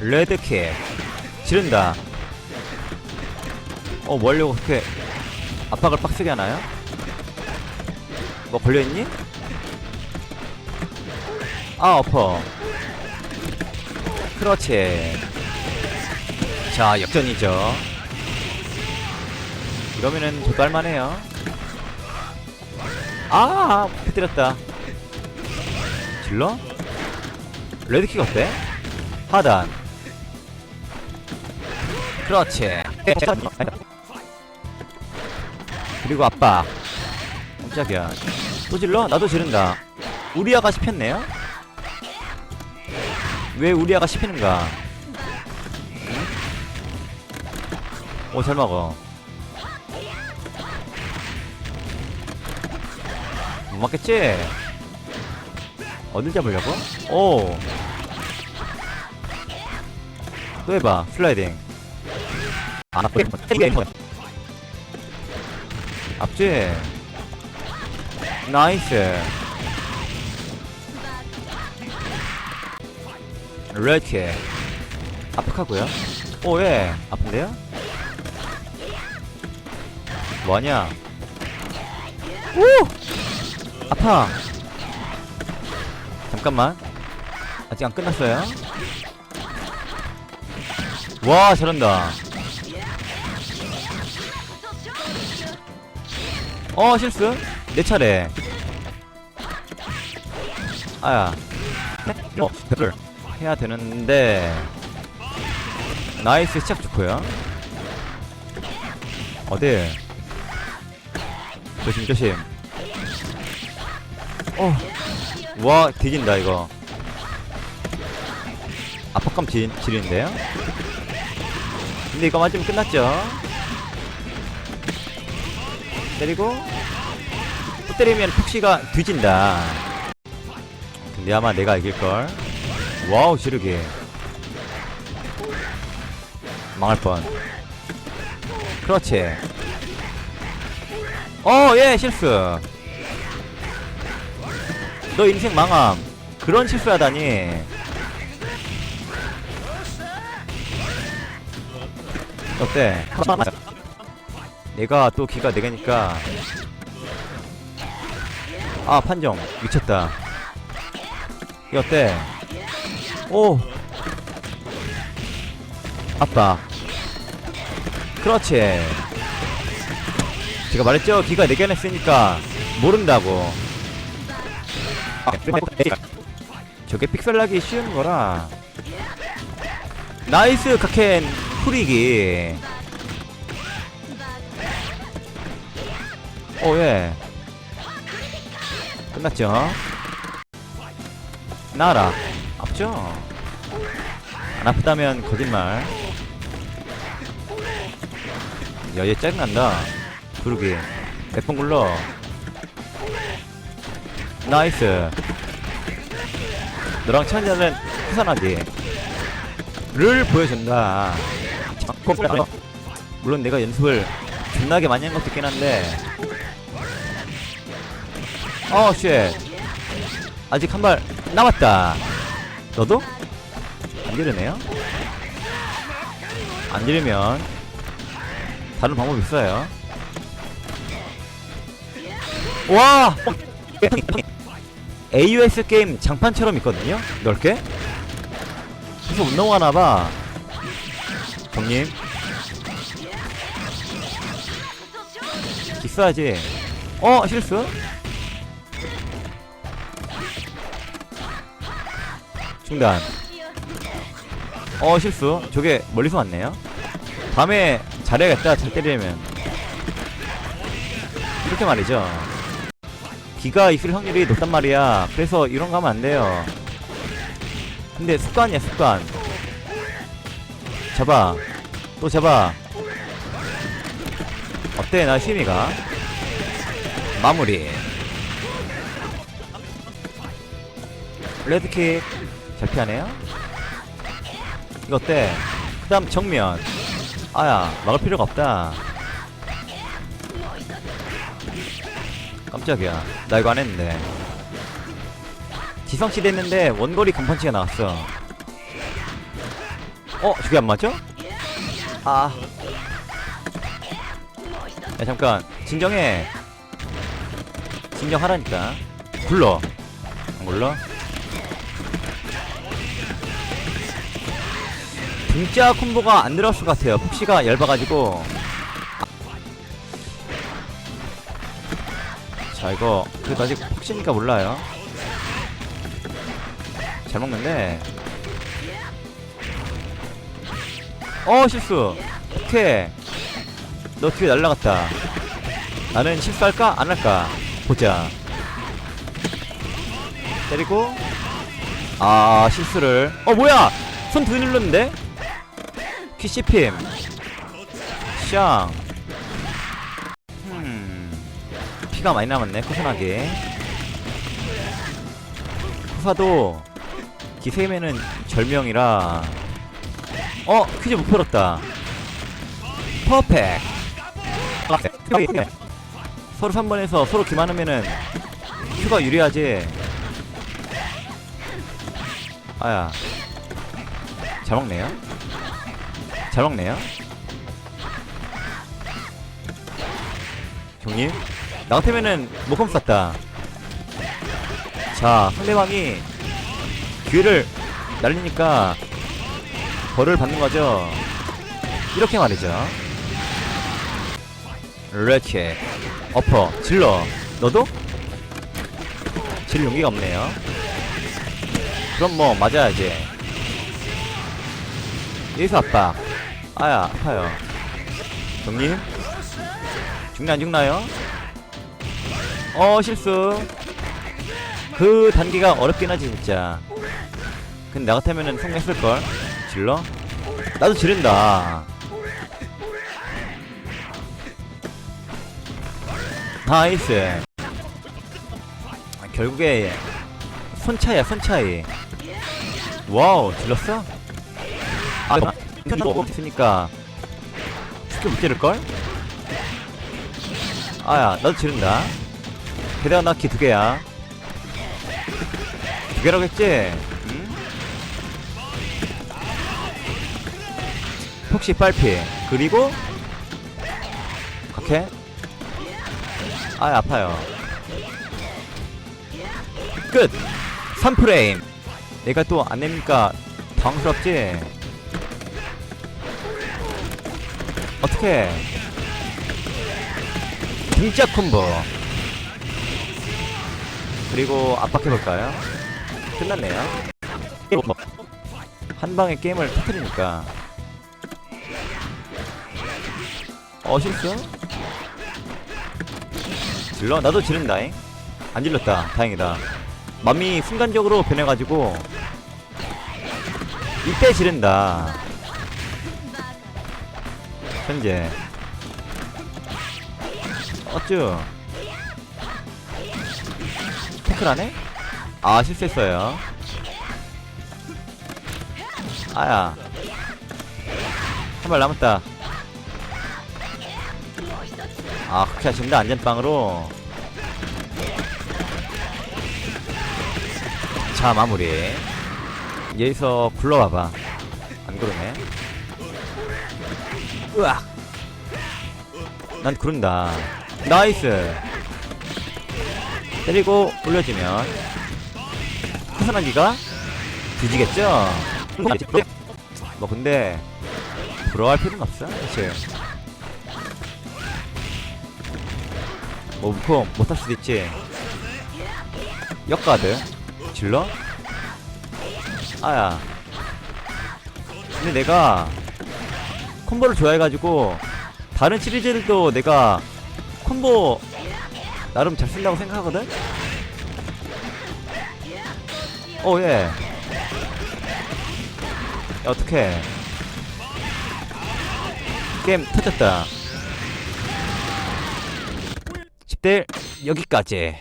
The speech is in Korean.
레드킥 지른다 어 뭐하려고 그렇게 압박을 빡세게 하나요? 뭐 걸려있니? 아 엎어 그렇지 자 역전이죠 이러면은 저도 할만해요 아 패뜨렸다 질러? 레드킥 어때? 하단 그렇지 그리고 아빠 깜짝이야 또 질러? 나도 지른다 우리 아가 씹혔네요? 왜 우리 아가 씹히는가 오 잘 먹어 못 맞겠지? 어딜 잡으려고? 오. 또 해봐. 슬라이딩. 아, 앞에. 앞지. 나이스. 레드킥. 압박하고요. 오, 예. 아픈데요? 뭐하냐? 오! 아파. 잠깐만. 아직 안 끝났어요. 와, 잘한다. 어, 실수. 내 차례. 아야. 어, 배를 해야 되는데. 나이스 시작 좋고요. 어디? 조심 조심. 어. 와, 뒤진다, 이거. 압박감 지, 지리는데요? 근데 이거 맞으면 끝났죠? 때리고, 또 때리면 폭시가 뒤진다. 근데 아마 내가 이길걸. 와우, 지르기. 망할 뻔. 그렇지. 어, 예, 실수. 너 인생 망함. 그런 실수하다니. 어때? 내가 또 기가 네 개니까. 아, 판정. 미쳤다. 이 어때? 오. 아빠. 그렇지. 제가 말했죠? 기가 쓰니까 모른다고. 저게 픽셀하기 쉬운 거라. 나이스 카켄 프리기. 오 예. 끝났죠? 나라. 아프죠? 안 아프다면 거짓말. 야, 얘 짜증난다. 그러게. 몇 번 굴러. 나이스. 너랑 천자는 후산하기. 를 보여준다. 물론 내가 연습을 존나게 많이 한 것도 있긴 한데. 어, 쉣. 아직 한 발 남았다. 너도? 안 지르네요? 안 지르면 다른 방법이 있어요. 와! AUS 게임 장판처럼 있거든요? 넓게? 그래서 못 넘어가나봐. 형님. 있어야지. 어, 실수? 중단. 어, 실수. 저게 멀리서 왔네요. 다음에 잘해야겠다, 잘 때리려면. 이렇게 말이죠. 기가 있을 확률이 높단 말이야. 그래서 이런 거 하면 안 돼요. 근데 습관이야, 습관. 잡아. 또 잡아. 어때, 나 심이가? 마무리. 레드킥. 잘 피하네요? 이거 어때? 그 다음 정면. 아야, 막을 필요가 없다. 깜짝이야. 나 이거 안 했는데. 지성씨 됐는데 원거리 간판치가 나왔어. 어 저게 안 맞죠? 아. 야 잠깐 진정해. 진정하라니까. 굴러. 안 굴러? 진짜 콤보가 안 들어갈 것 같아요. 폭시가 얇아가지고. 자 이거 그래도 아직 폭시니까 몰라요. 잘 먹는데. 어 실수. 오케이. 너 뒤에 날라갔다. 나는 실수할까 안 할까 보자. 때리고 아 실수를. 어 뭐야? 손두개 눌렀는데? 퀴시핌 샹. 음, 피가 많이 남았네 꾸준하게. 후사도 기세면은 절명이라. 어 퀴즈 못 풀었다. 퍼펙 서로 3번에서 서로 기 많으면은 큐가 유리하지. 아야. 잘 먹네요 잘 먹네요. 형님, 나 같으면은 목검 쐈다. 자, 상대방이 기회를 날리니까 벌을 받는 거죠. 이렇게 말이죠. 이렇게 어퍼 질러 너도 질 용기가 없네요. 그럼 뭐 맞아야지. 여기서 압박. 아야 아파요. 형님? 죽나 안 죽나요? 어 실수. 그 단계가 어렵긴 하지 진짜. 근데 나 같으면은 성공했을걸? 질러? 나도 지른다. 나이스. 아, 결국에 손 차이야 손 차이. 와우 질렀어? 아 이거 있으니까 스킬 못 찌를걸? 아야 나도 지른다 게다가 나 키 두 개야 두 개라고 했지? 응? 폭시 빨피 그리고 각해 아야 아파요 끝 3프레임 내가 또 안냅니까 당황스럽지? 어떻게? 등짝 콤보. 그리고 압박해볼까요? 끝났네요. 한 방에 게임을 터뜨리니까. 어 실수? 질러? 나도 지른다잉. 안 질렀다. 다행이다. 맘이 순간적으로 변해가지고 이때 지른다 현재. 어쭈? 태클 하네? 아 실수했어요. 아야. 한 발 남았다. 아 그렇게 하신다 안전빵으로. 자 마무리. 여기서 굴러와봐. 안 그러네 으악. 난 구른다. 나이스. 때리고 올려주면 하산하기가 뒤지겠죠? 뭐 근데 부러워할 필요는 없어 사실. 뭐 무코 못할 수도 있지. 역가드. 질러? 아야. 근데 내가 콤보를 좋아해가지고 다른 시리즈들도 내가 콤보 나름 잘 쓴다고 생각하거든? 오 예. 야, 어떡해. 게임 터졌다. 10대 여기까지.